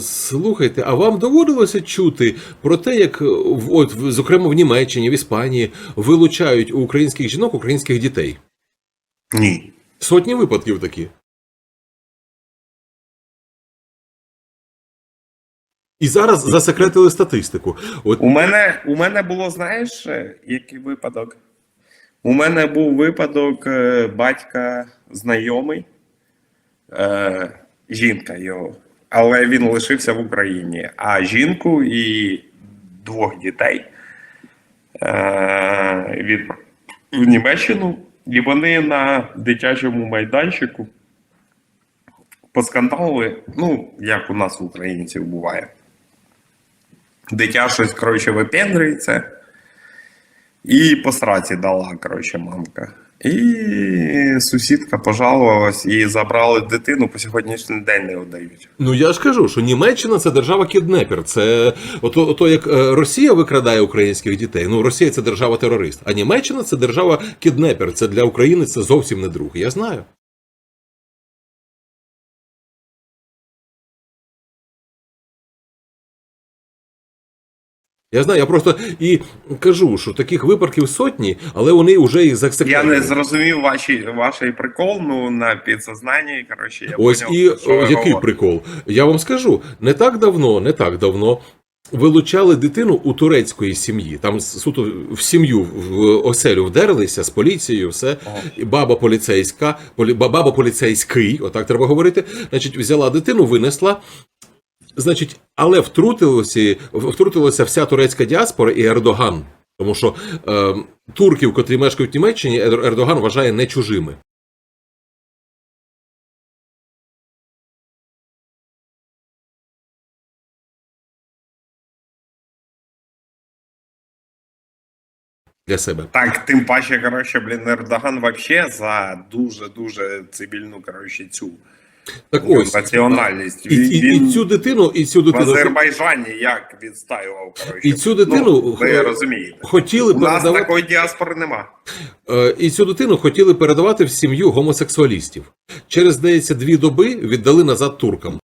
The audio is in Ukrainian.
Слухайте, а вам доводилося чути про те, як е, от, зокрема в Німеччині, в Іспанії вилучають у українських жінок українських дітей? Ні. Сотні випадків такі. І зараз засекретили статистику. От У мене, у мене було, знаєш, е, який випадок? У мене був випадок е, батька знайомий, е, жінка його, але він лишився в Україні. А жінку і двох дітей е, від в Німеччину, і вони на дитячому майданчику поскандалили, ну, як у нас в українців буває. Дитя щось, коротше, випендрюється. І по сраці дала, коротше, мамка. І сусідка пожалувалась і забрали дитину по сьогоднішній день не віддають. Ну я ж кажу, що Німеччина це держава кіднепер. Це ото, ото як е, Росія викрадає українських дітей. Ну Росія це держава терорист, а Німеччина це держава кіднепер. Це для України це зовсім не друг. Я знаю. Я знаю, я просто і кажу, що таких випадків сотні, але вони вже і їх Я не зрозумів ваші, вашій прикол, ну на підсознанні, коротше, я Ось поняв, і що який говорите. прикол. Я вам скажу, не так давно, не так давно. Вилучали дитину у турецької сім'ї. Там суто в сім'ю в оселю вдерлися з поліцією, все. І баба поліцейська, полі, баба поліцейський, отак треба говорити. Значить, взяла дитину, винесла. Значить, але втрутилося, втрутилася вся турецька діаспора і Ердоган. Тому що е, турків, котрі мешкають в Німеччині, Ердоган вважає не чужими. Для себе. Так, тим паче, коротше, блін, Ердоган вообще за дуже-дуже цивільну, коротше, цю Так ось. національність. І, і, і цю дитину, і цю в Азербайджані як відстаював, коротше. І цю дитину, ну, ви розумієте. хотіли У нас такої діаспори нема. е, і цю дитину хотіли передавати в сім'ю гомосексуалістів. Через здається дві доби віддали назад туркам.